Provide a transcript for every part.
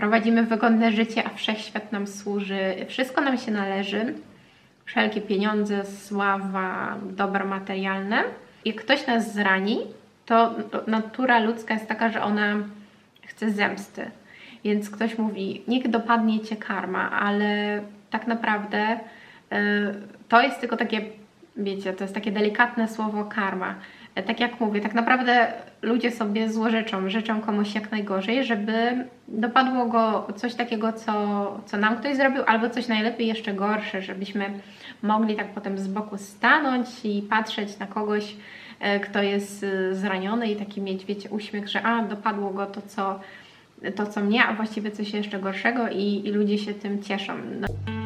prowadzimy wygodne życie, a wszechświat nam służy, wszystko nam się należy, wszelkie pieniądze, sława, dobra materialne. Jak ktoś nas zrani, to natura ludzka jest taka, że ona chce zemsty. Więc ktoś mówi, niech dopadnie cię karma, ale tak naprawdę y, to jest tylko takie, wiecie, to jest takie delikatne słowo karma. Tak jak mówię, tak naprawdę ludzie sobie złożyczą, życzą komuś jak najgorzej, żeby dopadło go coś takiego, co, co nam ktoś zrobił, albo coś najlepiej jeszcze gorsze, żebyśmy mogli tak potem z boku stanąć i patrzeć na kogoś, e, kto jest e, zraniony i taki mieć, wiecie, uśmiech, że a, dopadło go to, co, to, co mnie, a właściwie coś jeszcze gorszego i, i ludzie się tym cieszą. No.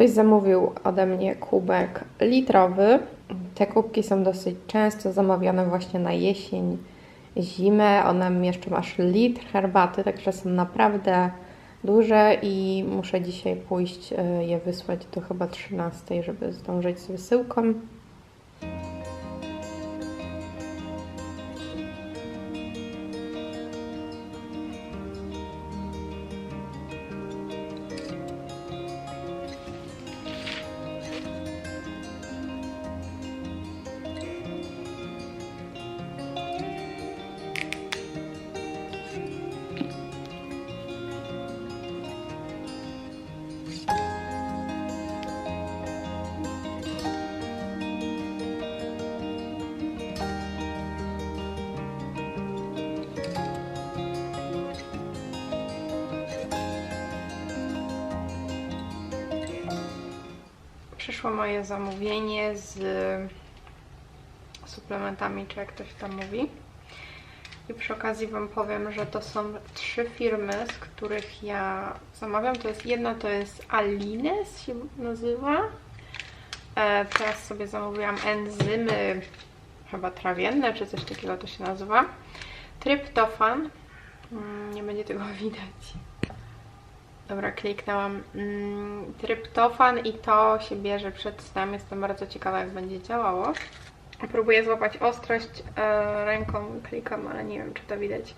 Ktoś zamówił ode mnie kubek litrowy. Te kubki są dosyć często zamawiane właśnie na jesień, zimę. One mieszczą aż litr herbaty, także są naprawdę duże i muszę dzisiaj pójść e, je wysłać do chyba 13, żeby zdążyć z wysyłką. Przyszło moje zamówienie z suplementami, czy jak ktoś tam mówi. I przy okazji Wam powiem, że to są trzy firmy, z których ja zamawiam. To jest jedna to jest Alines się nazywa. E, teraz sobie zamówiłam enzymy chyba trawienne, czy coś takiego to się nazywa. Tryptofan. Mm, nie będzie tego widać. Dobra, kliknęłam mm, tryptofan i to się bierze przed snem. Jestem bardzo ciekawa, jak będzie działało. Próbuję złapać ostrość e, ręką, klikam, ale nie wiem, czy to widać.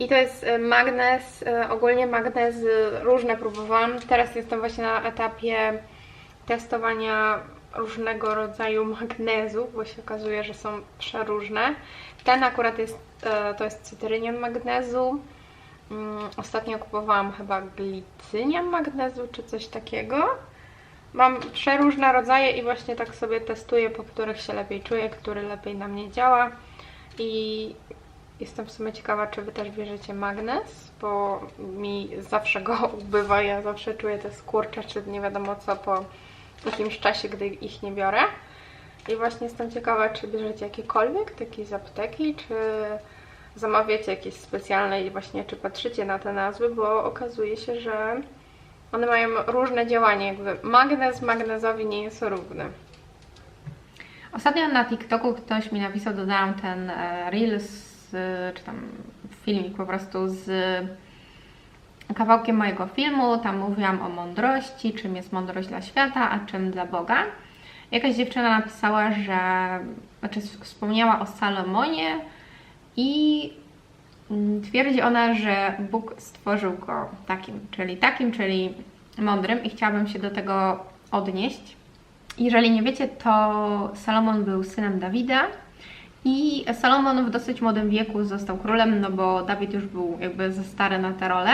I to jest e, magnez, e, ogólnie magnezy różne próbowałam. Teraz jestem właśnie na etapie testowania różnego rodzaju magnezów, bo się okazuje, że są przeróżne. Ten akurat jest, e, to jest cytrynium magnezu. Mm, Ostatnio kupowałam chyba glicynium magnezu czy coś takiego. Mam przeróżne rodzaje i właśnie tak sobie testuję, po których się lepiej czuję, który lepiej na mnie działa. I jestem w sumie ciekawa, czy Wy też bierzecie magnez, bo mi zawsze go ubywa. Ja zawsze czuję te skurcze, czy nie wiadomo co po jakimś czasie, gdy ich nie biorę. I właśnie jestem ciekawa, czy bierzecie jakiekolwiek, takie z apteki, czy zamawiacie jakieś specjalne i właśnie czy patrzycie na te nazwy, bo okazuje się, że one mają różne działanie, jakby magnez magnezowi nie jest równy. Ostatnio na TikToku ktoś mi napisał, dodałam ten e, Reels, e, czy tam filmik po prostu z kawałkiem mojego filmu. Tam mówiłam o mądrości, czym jest mądrość dla świata, a czym dla Boga. Jakaś dziewczyna napisała, że, znaczy wspomniała o Salomonie i mm, twierdzi ona, że Bóg stworzył go takim, czyli takim, czyli mądrym i chciałabym się do tego odnieść. Jeżeli nie wiecie, to Salomon był synem Dawida i Salomon w dosyć młodym wieku został królem, no bo Dawid już był jakby za stary na tę rolę.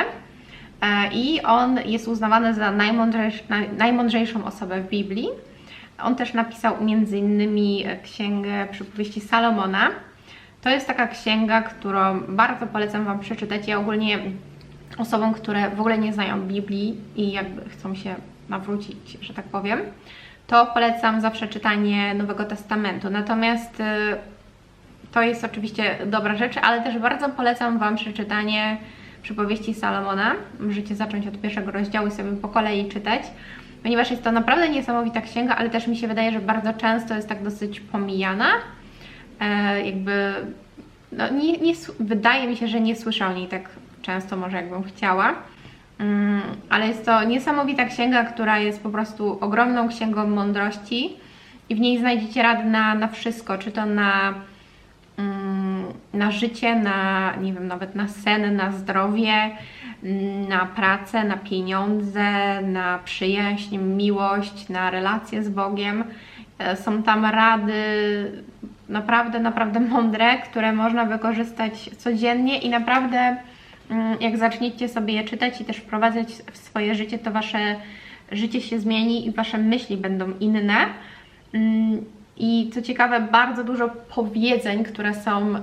E, I on jest uznawany za najmądrzejsz, naj, najmądrzejszą osobę w Biblii. On też napisał między innymi księgę przypowieści Salomona. To jest taka księga, którą bardzo polecam Wam przeczytać. Ja ogólnie osobom, które w ogóle nie znają Biblii i jakby chcą się nawrócić, że tak powiem, to polecam zawsze czytanie Nowego Testamentu. Natomiast y, to jest oczywiście dobra rzecz, ale też bardzo polecam Wam przeczytanie przypowieści Salomona. Możecie zacząć od pierwszego rozdziału i sobie po kolei czytać, ponieważ jest to naprawdę niesamowita księga, ale też mi się wydaje, że bardzo często jest tak dosyć pomijana. E, jakby, no nie, nie, wydaje mi się, że nie słyszę o niej tak często, może jakbym chciała. Mm, ale jest to niesamowita księga, która jest po prostu ogromną księgą mądrości i w niej znajdziecie rady na, na wszystko, czy to na, mm, na życie, na nie wiem, nawet na sen, na zdrowie, mm, na pracę, na pieniądze, na przyjaźń, miłość, na relacje z Bogiem. E, są tam rady naprawdę, naprawdę mądre, które można wykorzystać codziennie i naprawdę Mm, jak zaczniecie sobie je czytać i też wprowadzać w swoje życie, to wasze życie się zmieni i wasze myśli będą inne. Mm, I co ciekawe, bardzo dużo powiedzeń, które są e,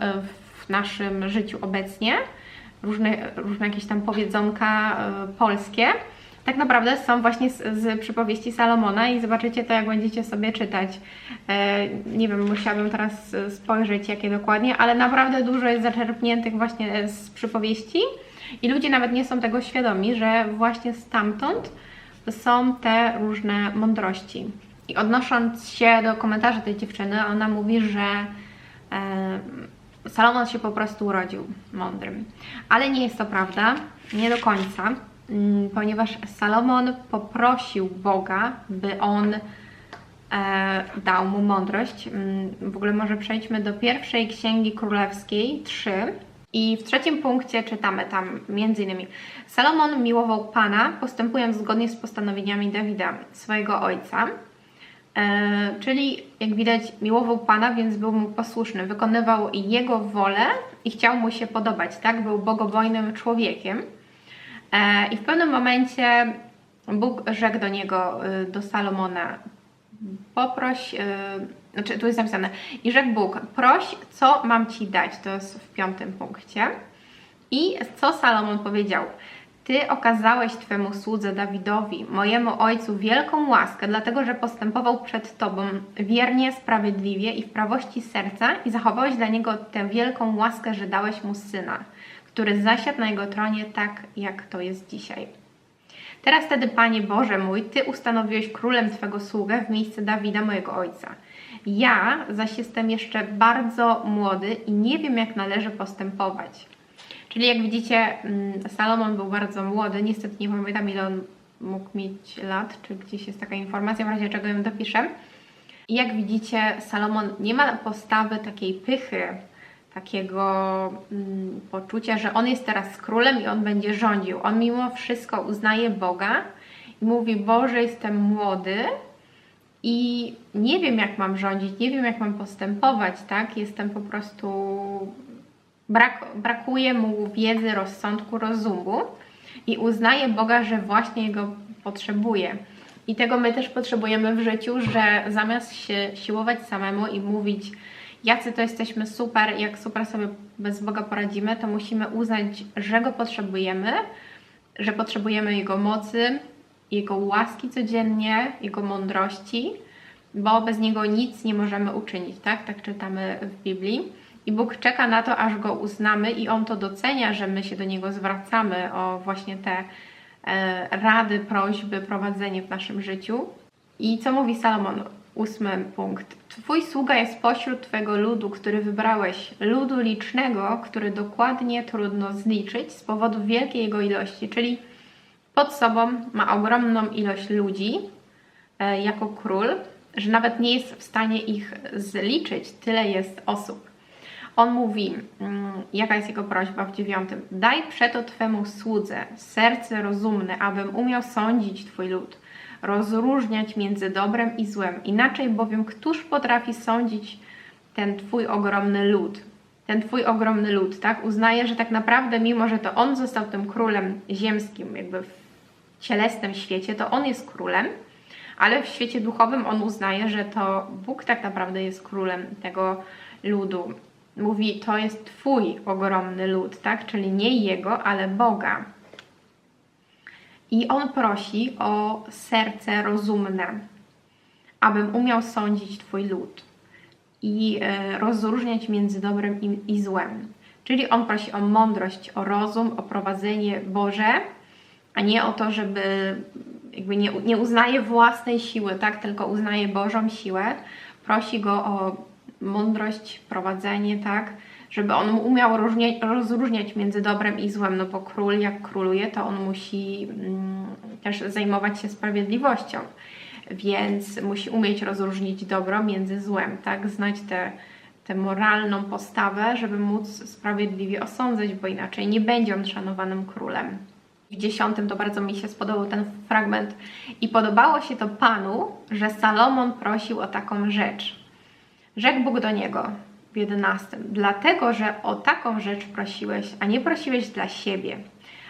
w naszym życiu obecnie, różne, różne jakieś tam powiedzonka e, polskie, tak naprawdę są właśnie z, z przypowieści Salomona i zobaczycie to, jak będziecie sobie czytać. E, nie wiem, musiałabym teraz spojrzeć, jakie dokładnie, ale naprawdę dużo jest zaczerpniętych właśnie z przypowieści i ludzie nawet nie są tego świadomi, że właśnie stamtąd są te różne mądrości. I odnosząc się do komentarzy tej dziewczyny, ona mówi, że e, Salomon się po prostu urodził mądrym. Ale nie jest to prawda, nie do końca. Mm, ponieważ Salomon poprosił Boga, by on e, dał mu mądrość. Mm, w ogóle może przejdźmy do pierwszej księgi królewskiej 3. I w trzecim punkcie czytamy tam między innymi Salomon miłował Pana, postępując zgodnie z postanowieniami Dawida, swojego ojca. E, czyli jak widać miłował Pana, więc był mu posłuszny, wykonywał jego wolę i chciał mu się podobać, tak? Był bogobojnym człowiekiem. E, I w pewnym momencie Bóg rzekł do niego, y, do Salomona, poproś, y, znaczy tu jest napisane, i rzekł Bóg, proś, co mam Ci dać, to jest w piątym punkcie. I co Salomon powiedział? Ty okazałeś Twemu słudze Dawidowi, mojemu ojcu, wielką łaskę, dlatego że postępował przed Tobą wiernie, sprawiedliwie i w prawości serca i zachowałeś dla niego tę wielką łaskę, że dałeś mu syna który zasiadł na jego tronie tak, jak to jest dzisiaj. Teraz wtedy, Panie Boże mój, Ty ustanowiłeś królem Twego sługę w miejsce Dawida, mojego ojca. Ja zaś jestem jeszcze bardzo młody i nie wiem, jak należy postępować. Czyli jak widzicie, mm, Salomon był bardzo młody, niestety nie pamiętam, ile on mógł mieć lat, czy gdzieś jest taka informacja, w razie czego ją dopiszę. I jak widzicie, Salomon nie ma postawy takiej pychy, takiego mm, poczucia, że on jest teraz królem i on będzie rządził. On mimo wszystko uznaje Boga i mówi: Boże, jestem młody i nie wiem, jak mam rządzić, nie wiem, jak mam postępować, tak? Jestem po prostu. Brak, brakuje mu wiedzy, rozsądku, rozumu i uznaje Boga, że właśnie jego potrzebuje. I tego my też potrzebujemy w życiu, że zamiast się siłować samemu i mówić, jacy to jesteśmy super, jak super sobie bez Boga poradzimy, to musimy uznać, że Go potrzebujemy, że potrzebujemy Jego mocy, Jego łaski codziennie, Jego mądrości, bo bez Niego nic nie możemy uczynić, tak? Tak czytamy w Biblii. I Bóg czeka na to, aż Go uznamy i On to docenia, że my się do Niego zwracamy o właśnie te e, rady, prośby, prowadzenie w naszym życiu. I co mówi Salomon? Ósmy punkt. Twój sługa jest pośród Twego ludu, który wybrałeś, ludu licznego, który dokładnie trudno zliczyć z powodu wielkiej jego ilości, czyli pod sobą ma ogromną ilość ludzi e, jako król, że nawet nie jest w stanie ich zliczyć, tyle jest osób. On mówi, mm, jaka jest jego prośba w dziewiątym. Daj przeto Twemu słudze serce rozumne, abym umiał sądzić Twój lud rozróżniać między dobrem i złem. Inaczej bowiem, któż potrafi sądzić ten Twój ogromny lud? Ten Twój ogromny lud, tak? Uznaje, że tak naprawdę, mimo że to On został tym królem ziemskim, jakby w cielesnym świecie, to On jest królem, ale w świecie duchowym on uznaje, że to Bóg tak naprawdę jest królem tego ludu. Mówi, to jest Twój ogromny lud, tak? Czyli nie jego, ale Boga. I on prosi o serce rozumne, abym umiał sądzić Twój lud i e, rozróżniać między dobrem i, i złem. Czyli on prosi o mądrość, o rozum, o prowadzenie Boże, a nie o to, żeby jakby nie, nie uznaje własnej siły, tak, tylko uznaje Bożą siłę. Prosi go o mądrość, prowadzenie, tak, żeby on umiał rozróżniać między dobrem i złem, no bo król jak króluje, to on musi mm, też zajmować się sprawiedliwością, więc musi umieć rozróżnić dobro między złem, tak, znać tę tę moralną postawę, żeby móc sprawiedliwie osądzać, bo inaczej nie będzie on szanowanym królem. W dziesiątym to bardzo mi się spodobał ten fragment i podobało się to Panu, że Salomon prosił o taką rzecz. Rzekł Bóg do niego w jedenastym, dlatego, że o taką rzecz prosiłeś, a nie prosiłeś dla siebie,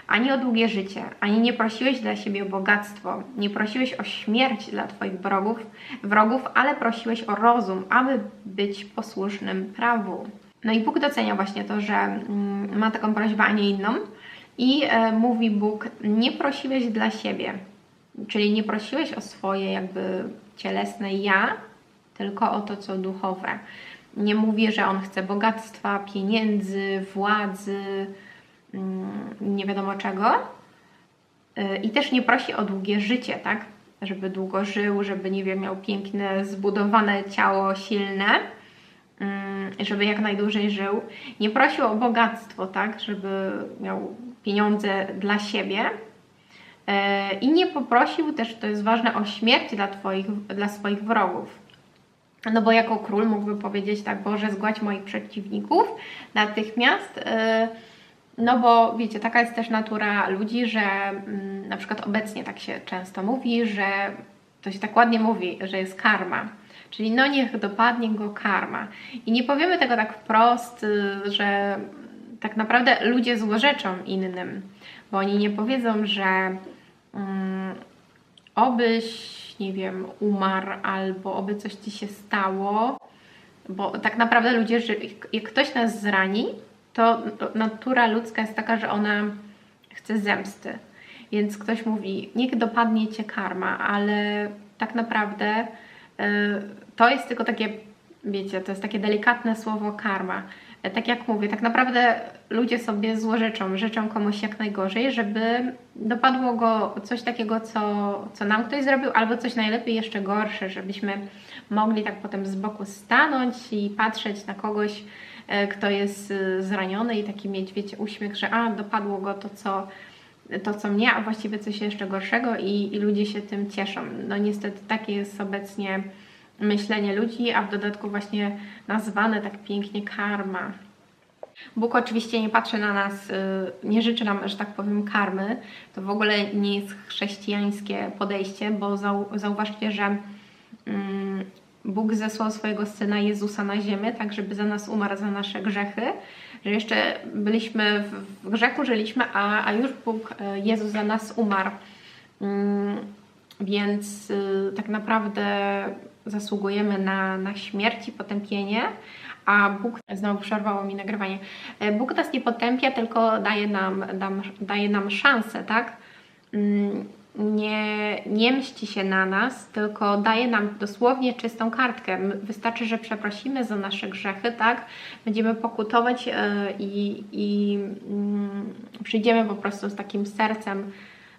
ani o długie życie, ani nie prosiłeś dla siebie o bogactwo, nie prosiłeś o śmierć dla Twoich wrogów, wrogów, ale prosiłeś o rozum, aby być posłusznym prawu. No i Bóg docenia właśnie to, że mm, ma taką prośbę, a nie inną. I e, mówi Bóg, nie prosiłeś dla siebie, czyli nie prosiłeś o swoje jakby cielesne ja, tylko o to, co duchowe. Nie mówię, że on chce bogactwa, pieniędzy, władzy, mm, nie wiadomo czego. E, I też nie prosi o długie życie, tak? Żeby długo żył, żeby, nie wiem, miał piękne, zbudowane ciało, silne, mm, żeby jak najdłużej żył. Nie prosił o bogactwo, tak? Żeby miał pieniądze dla siebie. E, I nie poprosił też, to jest ważne, o śmierć dla, twoich, dla swoich wrogów. No bo jako król mógłby powiedzieć tak, Boże, zgładź moich przeciwników natychmiast. E, no bo wiecie, taka jest też natura ludzi, że mm, na przykład obecnie tak się często mówi, że to się tak ładnie mówi, że jest karma. Czyli no niech dopadnie go karma. I nie powiemy tego tak wprost, y, że tak naprawdę ludzie złorzeczą innym, bo oni nie powiedzą, że um, obyś, nie wiem, umarł albo oby coś ci się stało, bo tak naprawdę ludzie, jak ktoś nas zrani, to natura ludzka jest taka, że ona chce zemsty. Więc ktoś mówi, niech dopadnie cię karma, ale tak naprawdę y, to jest tylko takie, wiecie, to jest takie delikatne słowo karma tak jak mówię, tak naprawdę ludzie sobie złożyczą, życzą komuś jak najgorzej, żeby dopadło go coś takiego, co, co nam ktoś zrobił, albo coś najlepiej jeszcze gorsze, żebyśmy mogli tak potem z boku stanąć i patrzeć na kogoś, e, kto jest e, zraniony i taki mieć, wiecie, uśmiech, że a, dopadło go to, co to, co mnie, a właściwie coś jeszcze gorszego i, i ludzie się tym cieszą. No niestety takie jest obecnie myślenie ludzi, a w dodatku właśnie nazwane tak pięknie karma. Bóg oczywiście nie patrzy na nas, y, nie życzy nam, że tak powiem, karmy. To w ogóle nie jest chrześcijańskie podejście, bo zauważcie, że mm, Bóg zesłał swojego Syna Jezusa na ziemię, tak żeby za nas umarł za nasze grzechy, że jeszcze byliśmy w grzechu, żyliśmy, a, a już Bóg, y, Jezus za nas umarł. Mm, więc y, tak naprawdę zasługujemy na, na śmierć i potępienie, a Bóg, znowu przerwało mi nagrywanie, e, Bóg nas nie potępia, tylko daje nam, dam, daje nam szansę, tak? Mm, nie, nie mści się na nas, tylko daje nam dosłownie czystą kartkę. Wystarczy, że przeprosimy za nasze grzechy, tak? Będziemy pokutować e, i, i mm, przyjdziemy po prostu z takim sercem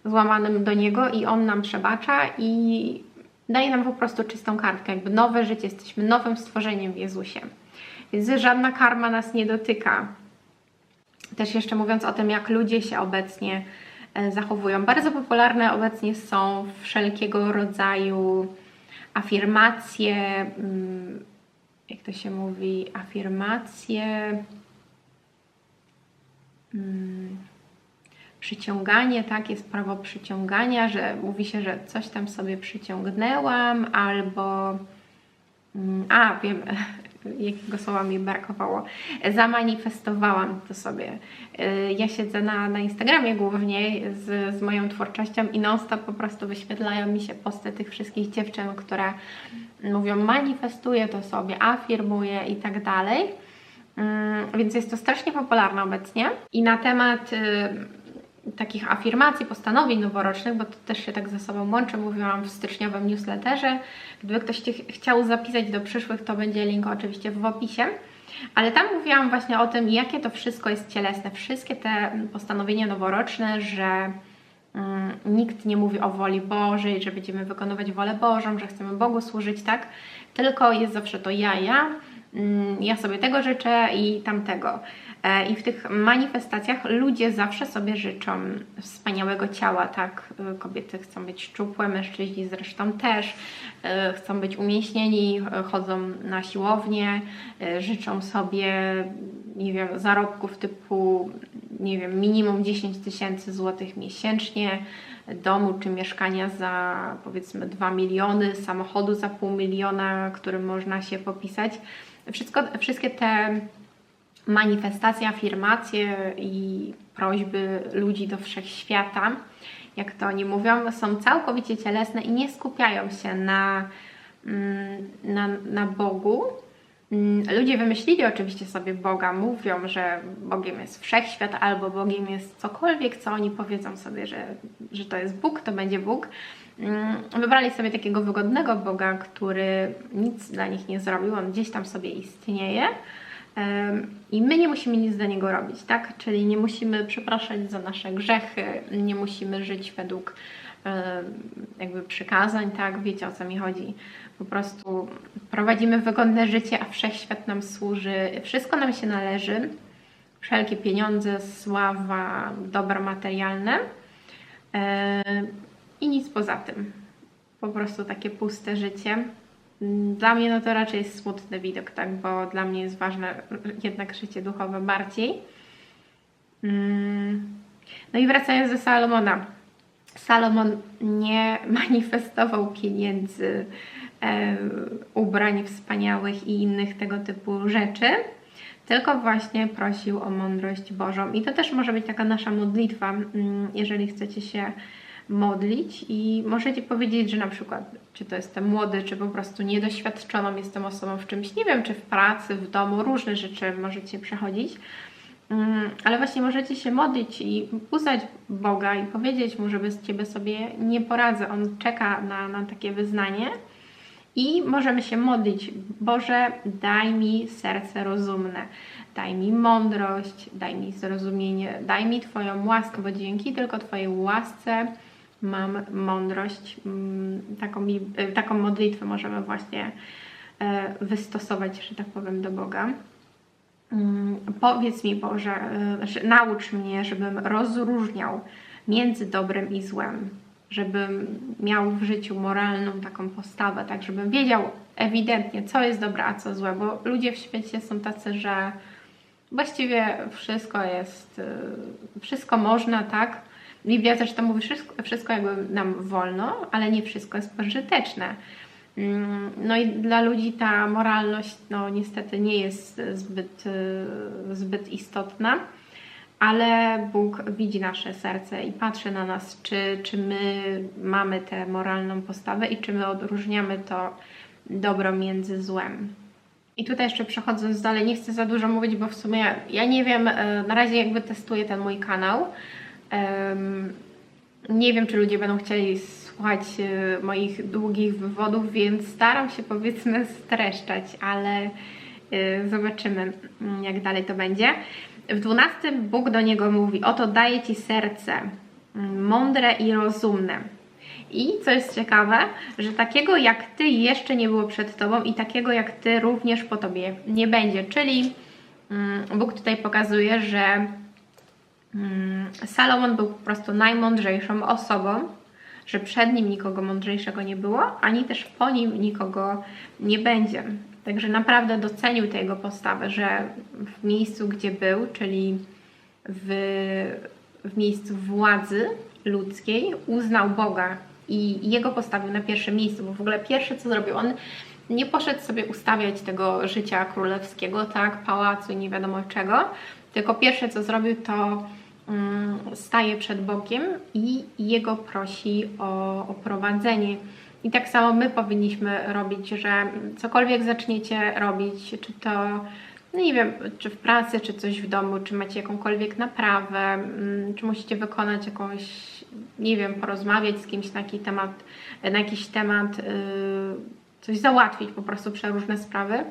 złamanym do Niego i On nam przebacza i daje nam po prostu czystą kartkę, jakby nowe życie, jesteśmy nowym stworzeniem w Jezusie. Więc żadna karma nas nie dotyka. Też jeszcze mówiąc o tym, jak ludzie się obecnie e, zachowują. Bardzo popularne obecnie są wszelkiego rodzaju afirmacje, mm, jak to się mówi, afirmacje. Mm, przyciąganie, tak, jest prawo przyciągania, że mówi się, że coś tam sobie przyciągnęłam, albo mm, a wiem, jakiego słowa mi brakowało, zamanifestowałam to sobie. Y, Ja siedzę na, na Instagramie głównie z, z moją twórczością i non-stop po prostu wyświetlają mi się posty tych wszystkich dziewczyn, które mówią manifestuję to sobie, afirmuję i tak dalej. Mm, Więc jest to strasznie popularne obecnie. I na temat y, takich afirmacji, postanowień noworocznych, bo to też się tak ze sobą łączy, mówiłam w styczniowym newsletterze. Gdyby ktoś chciał zapisać do przyszłych, to będzie link oczywiście w opisie. Ale tam mówiłam właśnie o tym, jakie to wszystko jest cielesne. Wszystkie te postanowienia noworoczne, że Mm, nikt nie mówi o woli Bożej, że będziemy wykonywać wolę Bożą, że chcemy Bogu służyć, tak? Tylko jest zawsze to ja, ja, mm, ja sobie tego życzę i tamtego. E, I w tych manifestacjach ludzie zawsze sobie życzą wspaniałego ciała, tak? E, Kobiety chcą być szczupłe, mężczyźni zresztą też, e, chcą być umięśnieni, chodzą na siłownię, życzą sobie, nie wiem, zarobków typu, nie wiem, minimum 10 tysięcy złotych miesięcznie, domu czy mieszkania za powiedzmy 2 miliony, samochodu za pół miliona, którym można się popisać. Wszystko, wszystkie te manifestacje, afirmacje i prośby ludzi do wszechświata, jak to oni mówią, są całkowicie cielesne i nie skupiają się na, mm, na, na Bogu. Mm, Ludzie wymyślili oczywiście sobie Boga, mówią, że Bogiem jest wszechświat albo Bogiem jest cokolwiek, co oni powiedzą sobie, że, że to jest Bóg, to będzie Bóg. Mm, Wybrali sobie takiego wygodnego Boga, który nic dla nich nie zrobił, on gdzieś tam sobie istnieje. I my nie musimy nic dla niego robić, tak? Czyli nie musimy przepraszać za nasze grzechy, nie musimy żyć według jakby przykazań, tak? Wiecie o co mi chodzi. Po prostu prowadzimy wygodne życie, a wszechświat nam służy, wszystko nam się należy. Wszelkie pieniądze, sława, dobra materialne i nic poza tym. Po prostu takie puste życie. Dla mnie no to raczej jest smutny widok, tak, bo dla mnie jest ważne jednak życie duchowe bardziej. Mm. No i wracając do Salomona. Salomon nie manifestował pieniędzy, e, ubrań wspaniałych i innych tego typu rzeczy, tylko właśnie prosił o mądrość Bożą. I to też może być taka nasza modlitwa, mm, jeżeli chcecie się modlić i możecie powiedzieć, że na przykład, czy to jestem młody, czy po prostu niedoświadczoną jestem osobą w czymś, nie wiem, czy w pracy, w domu, różne rzeczy możecie przechodzić, Mm, ale właśnie możecie się modlić i uznać Boga i powiedzieć Mu, że bez Ciebie sobie nie poradzę. On czeka na, na takie wyznanie i możemy się modlić. Boże, daj mi serce rozumne, daj mi mądrość, daj mi zrozumienie, daj mi Twoją łaskę, bo dzięki tylko Twojej łasce mam mądrość. Mm, Taką, y, taką modlitwę możemy właśnie e, wystosować, że tak powiem, do Boga. Mm, Powiedz mi, Boże, znaczy, naucz mnie, żebym rozróżniał między dobrem i złem, żebym miał w życiu moralną taką postawę, tak żebym wiedział ewidentnie, co jest dobre, a co złe, bo ludzie w świecie są tacy, że właściwie wszystko jest, wszystko można, tak? Biblia to mówi, wszystko, wszystko jakby nam wolno, ale nie wszystko jest pożyteczne. Mm, No i dla ludzi ta moralność, no niestety nie jest zbyt, y, zbyt istotna, ale Bóg widzi nasze serce i patrzy na nas, czy, czy my mamy tę moralną postawę i czy my odróżniamy to dobro między złem. I tutaj jeszcze przechodząc dalej, nie chcę za dużo mówić, bo w sumie ja nie wiem, e, na razie jakby testuję ten mój kanał. Nie wiem, czy ludzie będą chcieli słuchać e, moich długich wywodów, więc staram się powiedzmy streszczać, ale e, zobaczymy, mm, jak dalej to będzie. W 12 Bóg do niego mówi: Oto daję ci serce mm, mądre i rozumne. I co jest ciekawe, że takiego jak ty jeszcze nie było przed tobą i takiego jak ty również po tobie nie będzie. Czyli mm, Bóg tutaj pokazuje, że Salomon był po prostu najmądrzejszą osobą, że przed nim nikogo mądrzejszego nie było, ani też po nim nikogo nie będzie. Także naprawdę docenił tę jego postawę, że w miejscu, gdzie był, czyli w, w miejscu władzy ludzkiej, uznał Boga i jego postawił na pierwsze miejsce, bo w ogóle pierwsze co zrobił, on nie poszedł sobie ustawiać tego życia królewskiego, tak, pałacu i nie wiadomo czego, tylko pierwsze co zrobił to mm, staje przed Bogiem i jego prosi o, o prowadzenie. I tak samo my powinniśmy robić, że cokolwiek zaczniecie robić, czy to, no nie wiem, czy w pracy, czy coś w domu, czy macie jakąkolwiek naprawę, mm, czy musicie wykonać jakąś, nie wiem, porozmawiać z kimś na jakiś temat, na jakiś temat, yy, coś załatwić po prostu przeróżne sprawy,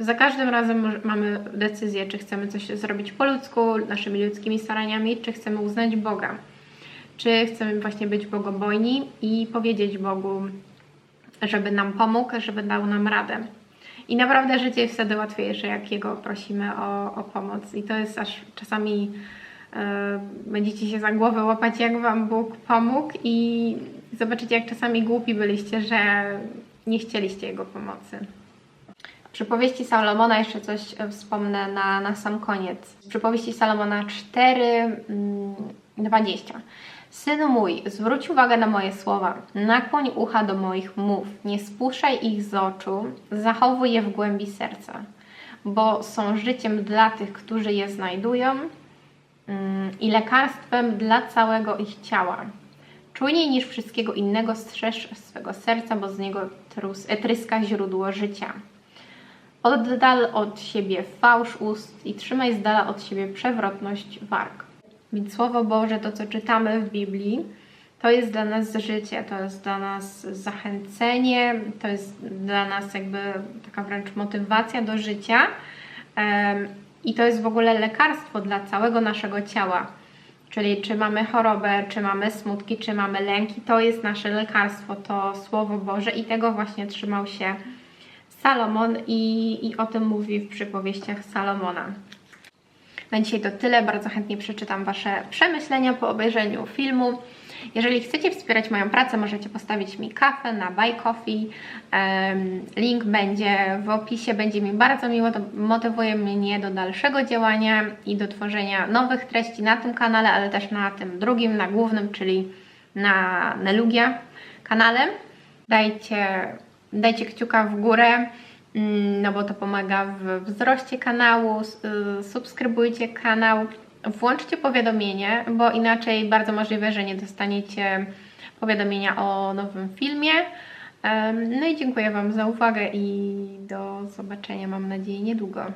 to za każdym razem mamy decyzję, czy chcemy coś zrobić po ludzku, naszymi ludzkimi staraniami, czy chcemy uznać Boga. Czy chcemy właśnie być bogobojni i powiedzieć Bogu, żeby nam pomógł, żeby dał nam radę. I naprawdę życie jest wtedy łatwiejsze, jak Jego prosimy o, o pomoc. I to jest aż czasami e, będziecie się za głowę łapać, jak Wam Bóg pomógł i zobaczycie, jak czasami głupi byliście, że nie chcieliście Jego pomocy. Przypowieści Salomona jeszcze coś e, wspomnę na, na sam koniec. Przypowieści Salomona 4, mm, 20. Synu mój, zwróć uwagę na moje słowa, nakłoń ucha do moich mów, nie spuszczaj ich z oczu, zachowuj je w głębi serca, bo są życiem dla tych, którzy je znajdują mm, i lekarstwem dla całego ich ciała. Czujniej niż wszystkiego innego strzeż swego serca, bo z niego e, tryska źródło życia. Oddal od siebie fałsz ust i trzymaj z dala od siebie przewrotność warg. Więc Słowo Boże, to co czytamy w Biblii, to jest dla nas życie, to jest dla nas zachęcenie, to jest dla nas jakby taka wręcz motywacja do życia i to jest w ogóle lekarstwo dla całego naszego ciała. Czyli czy mamy chorobę, czy mamy smutki, czy mamy lęki, to jest nasze lekarstwo, to Słowo Boże i tego właśnie trzymał się Salomon i, i o tym mówi w przypowieściach Salomona. Na dzisiaj to tyle. Bardzo chętnie przeczytam Wasze przemyślenia po obejrzeniu filmu. Jeżeli chcecie wspierać moją pracę, możecie postawić mi kawę na Buy Coffee. Link będzie w opisie. Będzie mi bardzo miło, to motywuje mnie do dalszego działania i do tworzenia nowych treści na tym kanale, ale też na tym drugim, na głównym, czyli na Nelugia kanale. Dajcie, dajcie kciuka w górę. Mm, no bo to pomaga w wzroście kanału, y, subskrybujcie kanał, włączcie powiadomienie, bo inaczej bardzo możliwe, że nie dostaniecie powiadomienia o nowym filmie. No i dziękuję Wam za uwagę i do zobaczenia, mam nadzieję, niedługo.